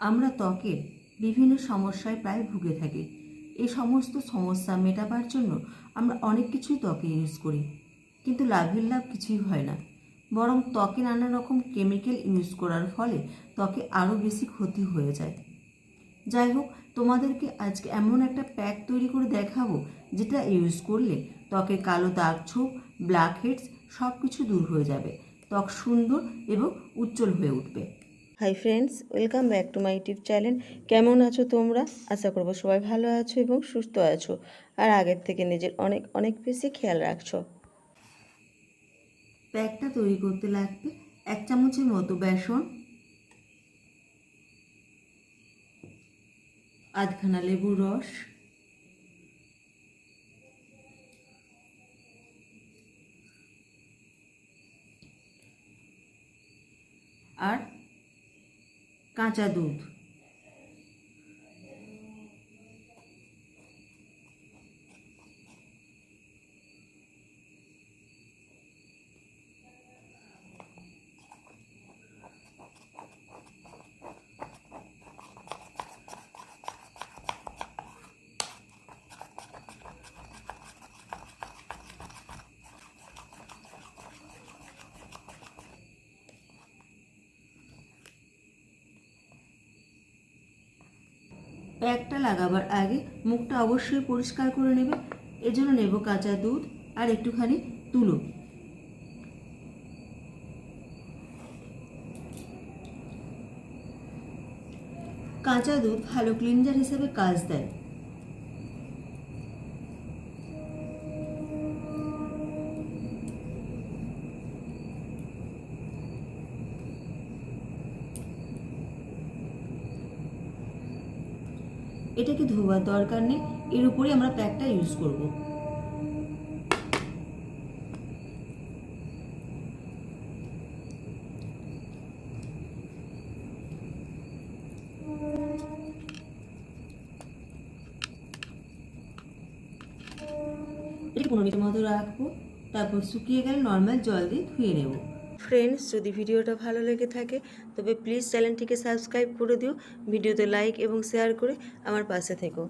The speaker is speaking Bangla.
আমরা ত্বকের বিভিন্ন সমস্যায় প্রায় ভুগে থাকি। এই সমস্ত সমস্যা মেটাবার জন্য আমরা অনেক কিছুই ত্বকে ইউজ করি। কিন্তু লাভের লাভ কিছুই হয় না। বরং ত্বকে নানা রকম কেমিক্যাল ইউজ করার ফলে ত্বকে আরও বেশি ক্ষতি হয়ে যায়। যাই হোক, তোমাদেরকে আজকে এমন একটা প্যাক তৈরি করে দেখাবো যেটা ইউজ করলে ত্বকে কালো দাগ, ছোপ ব্ল্যাক হেডস সব কিছু দূর হয়ে যাবে। ত্বক সুন্দর এবং উজ্জ্বল হয়ে উঠবে। Hi friends welcome back to my YouTube channel কেমন আছো তোমরা? আশা করব সবাই ভালো আছো এবং সুস্থ আছো। আর আগের থেকে নিজের অনেক অনেক বেশি খেয়াল রাখছো। প্যাকটা তৈরি করতে লাগবে। এক চামচের মতো বেসন। আধখানা লেবুর রস। আর কাঁচা দুধ প্যাকটা লাগাবার আগে মুখটা অবশ্যই পরিষ্কার করে নেবে। এজন্য নেব কাঁচা দুধ আর একটুখানি তুলো। কাঁচা দুধ ভালো ক্লিনজার হিসেবে কাজ দেয়। এটাকে ধোবার দরকার নেই, এর উপরেই আমরা প্যাকটা ইউজ করব। এটা পনেরো মিনিটের মতো রাখব, তারপর শুকিয়ে গেলে নর্মাল জল দিয়ে ধুয়ে নেব। ফ্রেন্ডস যদি ভিডিওটা ভালো লেগে থাকে, তবে প্লিজ চ্যানেলটিকে সাবস্ক্রাইব করে দিও, ভিডিওতে লাইক এবং শেয়ার করে আমার পাশে থেকো।